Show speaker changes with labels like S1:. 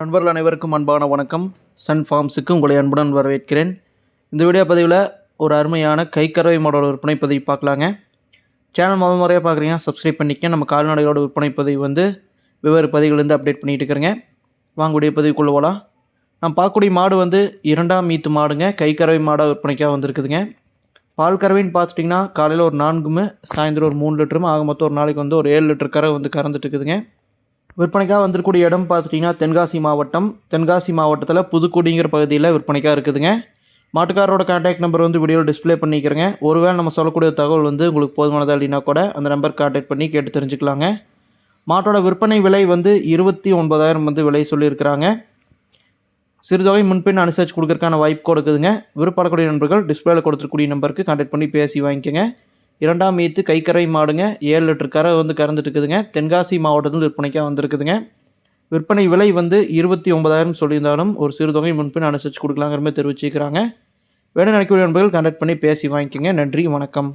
S1: நண்பர்கள் அனைவருக்கும் அன்பான வணக்கம். சன் ஃபார்ம்ஸுக்கு உங்களை அன்புடன் வரவேற்கிறேன். இந்த வீடியோ பதிவில் ஒரு அருமையான கைக்கறவை மாடோட விற்பனை பதிவு பார்க்கலாங்க. சேனல் முதல் முறையாக பார்க்குறீங்க சப்ஸ்கிரைப் பண்ணிக்க நம்ம கால்நடைகளோட விற்பனை பதிவு வந்து வெவ்வேறு பதிவுலேருந்து அப்டேட் பண்ணிகிட்டு இருக்கிறேங்க. வாங்கக்கூடிய பதிவுக்குள்ளே போகலாம் நான் பார்க்கக்கூடிய மாடு வந்து இரண்டாம் மீத்து மாடுங்க. கைக்கறவை மாடாக விற்பனைக்காக வந்திருக்குதுங்க. பால் கறவைன்னு பார்த்துட்டிங்கன்னா காலையில் ஒரு நான்குமே சாயந்தரம் ஒரு மூணு லிட்டரும் ஆக மொத்தம் ஒரு நாளைக்கு வந்து ஒரு ஏழு லிட்டர் கறவை வந்து கறந்துட்டு இருக்குதுங்க. விற்பனைக்காக வந்திருக்கூடிய இடம் பார்த்துட்டிங்கன்னா தென்காசி மாவட்டம். தென்காசி மாவட்டத்தில் புதுக்குடிங்கிற பகுதியில் விற்பனைக்காக இருக்குதுங்க. மாட்டுக்காரரோட கான்டாக்ட் நம்பர் வந்து வீடியோவில் டிஸ்ப்ளே பண்ணிக்கிறேங்க. ஒருவேளை நம்ம சொல்லக்கூடிய தகவல் வந்து உங்களுக்கு போதுமானதாக இல்லைனா கூட அந்த நம்பர் கான்டாக்ட் பண்ணி கேட்டு தெரிஞ்சுக்கலாங்க. மாட்டோட விற்பனை விலை வந்து இருபத்தி ஒன்பதாயிரம் வந்து விலை சொல்லியிருக்கிறாங்க. சிறுதொகை முன்பின் அனுசரித்து கொடுக்கறதுக்கான வாய்ப்பு கொடுக்குதுங்க. விருப்பப்படக்கூடிய நண்பர்கள் டிஸ்பிளேல கொடுத்துருக்கூடிய நம்பருக்கு கான்டாக்ட் பண்ணி பேசி வாங்கிக்கோங்க. இரண்டாம் மீத்து கைக்கரை மாடுங்க. ஏழு லிட்டர் கரை வந்து கறந்துட்டுருக்குதுங்க. தென்காசி மாவட்டத்தில் விற்பனைக்காக வந்திருக்குதுங்க. விற்பனை விலை வந்து இருபத்தி ஒன்பதாயிரம் சொல்லியிருந்தாலும் ஒரு சிறுதொகை முன்பின் அனுசரித்து கொடுக்கலாங்கிற மாதிரி தெரிவிச்சிருக்கிறாங்க வேணும் நினைக்கக்கூடிய நண்பர்கள் கான்டாக்ட் பண்ணி பேசி வாங்கிக்கோங்க. நன்றி வணக்கம்.